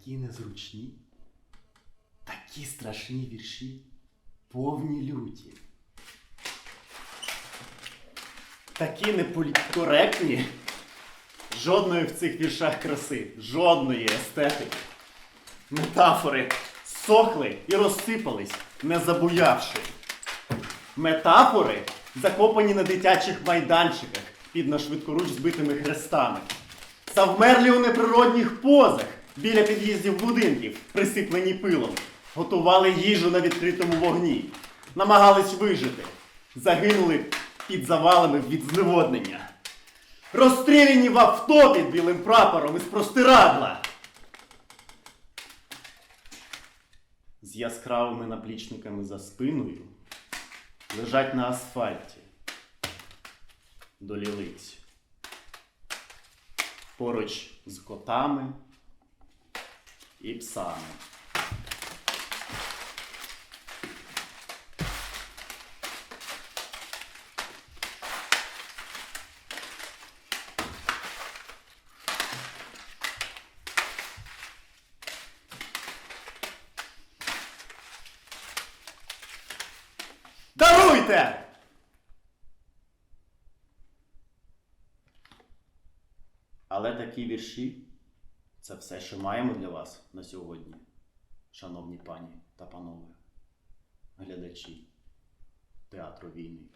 такі незручні, такі страшні вірші, повні люті. Такі неполіткоректні. Жодної в цих віршах краси, жодної естетики. Метафори сохли і розсипались, не забуявши. Метафори закопані на дитячих майданчиках під нашвидкоруч збитими хрестами. Завмерлі у неприродних позах біля під'їздів будинків, присиплені пилом, готували їжу на відкритому вогні, намагались вижити, загинули під завалами від зневоднення. Розстріляні в авто під білим прапором із простирадла. З яскравими наплічниками за спиною лежать на асфальті до лілиць. Поруч з котами і псами. Даруйте! Але такі вірші це все, що маємо для вас на сьогодні, шановні пані та панове, глядачі театру війни.